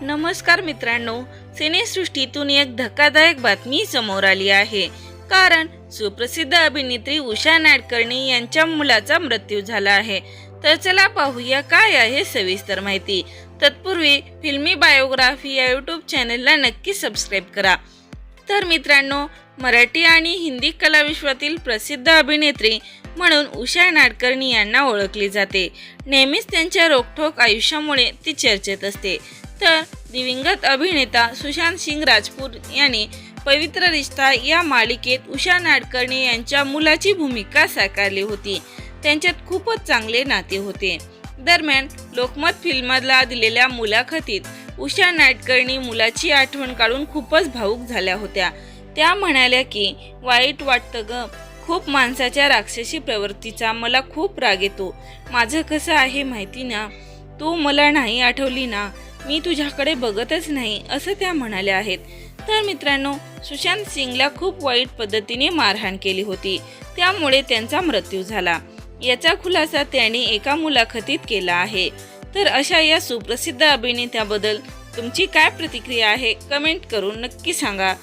नमस्कार मित्रांनो सिनेसृष्टीतून एक धक्कादायक बातमी समोर आली आहे. कारण सुप्रसिद्ध अभिनेत्री उषा नाडकर्णी यांच्या मुलाचा मृत्यू झाला आहे. तर चला पाहूया काय आहे सविस्तर माहिती. तत्पूर्वी फिल्मी बायोग्राफी या यूट्यूब चॅनलला नक्की सबस्क्राईब करा. तर मित्रांनो मराठी आणि हिंदी कलाविश्वातील प्रसिद्ध अभिनेत्री म्हणून उषा नाडकर्णी यांना ओळखली जाते. नेहमीच त्यांच्या रोखठोक आयुष्यामुळे ती चर्चेत असते. तर दिवंगत अभिनेता सुशांत सिंग राजपूत यांनी पवित्र रिश्ता या मालिकेत उषा नाडकर्णी यांच्या मुलाची भूमिका साकारली होती. त्यांच्यात खूपच चांगले नाते होते. दरम्यान लोकमत फिल्मला दिलेल्या मुलाखतीत उषा नाडकर्णी मुलाची आठवण काढून खूपच भावूक झाल्या होत्या. त्या म्हणाल्या की वाईट वाटतं ग. खूप माणसाच्या राक्षसी प्रवृत्तीचा मला खूप राग येतो. माझं कसं आहे माहिती ना? तू मला नाही आठवली ना? मी तुझ्याकडे बघतच नाही असं त्या म्हणाल्या आहेत. तर मित्रांनो सुशांत सिंगला खूप वाईट पद्धतीने मारहाण केली होती. त्यामुळे त्यांचा मृत्यू झाला. याचा खुलासा त्यांनी एका मुलाखतीत केला आहे. तर अशा या सुप्रसिद्ध अभिनेत्याबद्दल तुमची काय प्रतिक्रिया आहे कमेंट करून नक्की सांगा.